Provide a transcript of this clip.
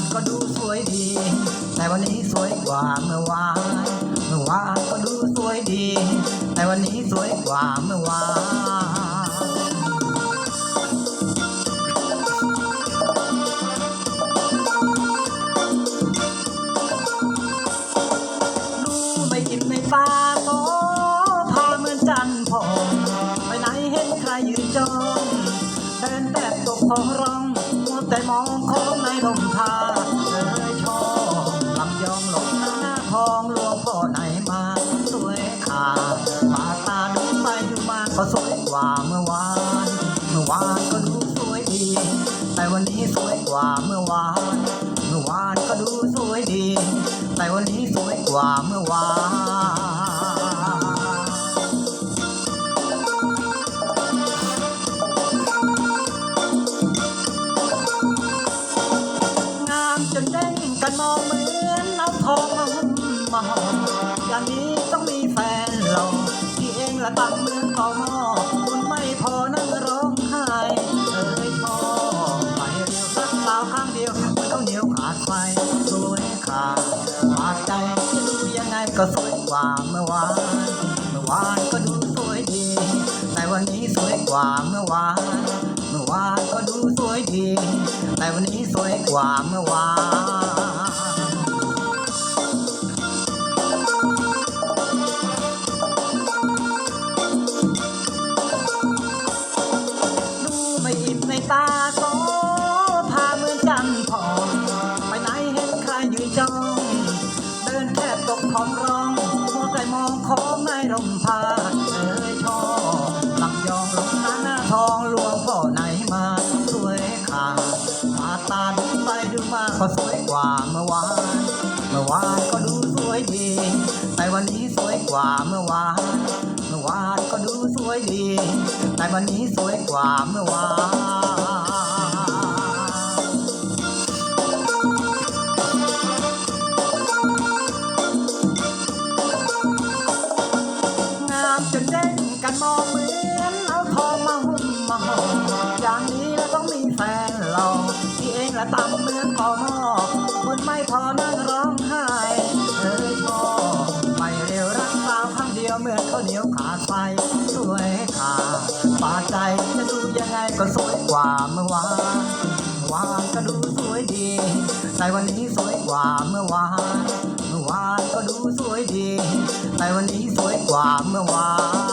านก็ดูสวยดี แต่วันนี้สวยกว่าเมื่อวาน เมื่อวานก็ดูสวยดี แต่วันนี้สวยกว่าเมื่อวานรู้ไม่กินไม่ฟ้า ก็สวยกว่าเมื่อวาน เมื่อวานก็ดูสวยดี แต่วันนี้สวยกว่าเมื่อวาน เมื่อวานก็ดูสวยดี แต่วันนี้สวยกว่าเมื่อวาน วาดขาใจจะดูยังไงก็สวยกว่าเมื่อวาน เมื่อวานก็ดูสวยดี แต่วันนี้สวยกว่าเมื่อวาน เมื่อวานก็ดูสวยดี แต่วันนี้สวยกว่าเมื่อวานดูไม่อิ่มในตาโตพ ร่มผ้าเอ้ยชอบลำยองลงหน้นทองหลวงพ่อไหนมาสวยขาดมาตาดูไปดูมาก็สวยกว่าเมื่อวาน เมื่อวานก็ดูสวยดี แต่วันนี้สวยกว่าเมื่อวาน เมื่อวานก็ดูสวยดี แต่วันนี้สวยกว่าเมื่อวาน กันมองเหมือนเอาทองมาหุ้มมาห่ออย่างนี้แล้วต้องมีแฟนหล่อที่เองละตำเหมือนกอหม้อคนไม่พอนั่งร้องไห้เอ้ยพ่อไม่เร็วรักสาวข้างเดียวเหมือนข้าวเหนียวขาดไฟสวยขาดปาใจจะดูยังไงก็สวยกว่าเมื่อวานเมื่อวานก็ดูสวยดีแต่วันนี้สวยกว่าเมื่อวานเมื่อวานก็ดูสวยดีแต่วันนี้สวยกว่าเมื่อวาน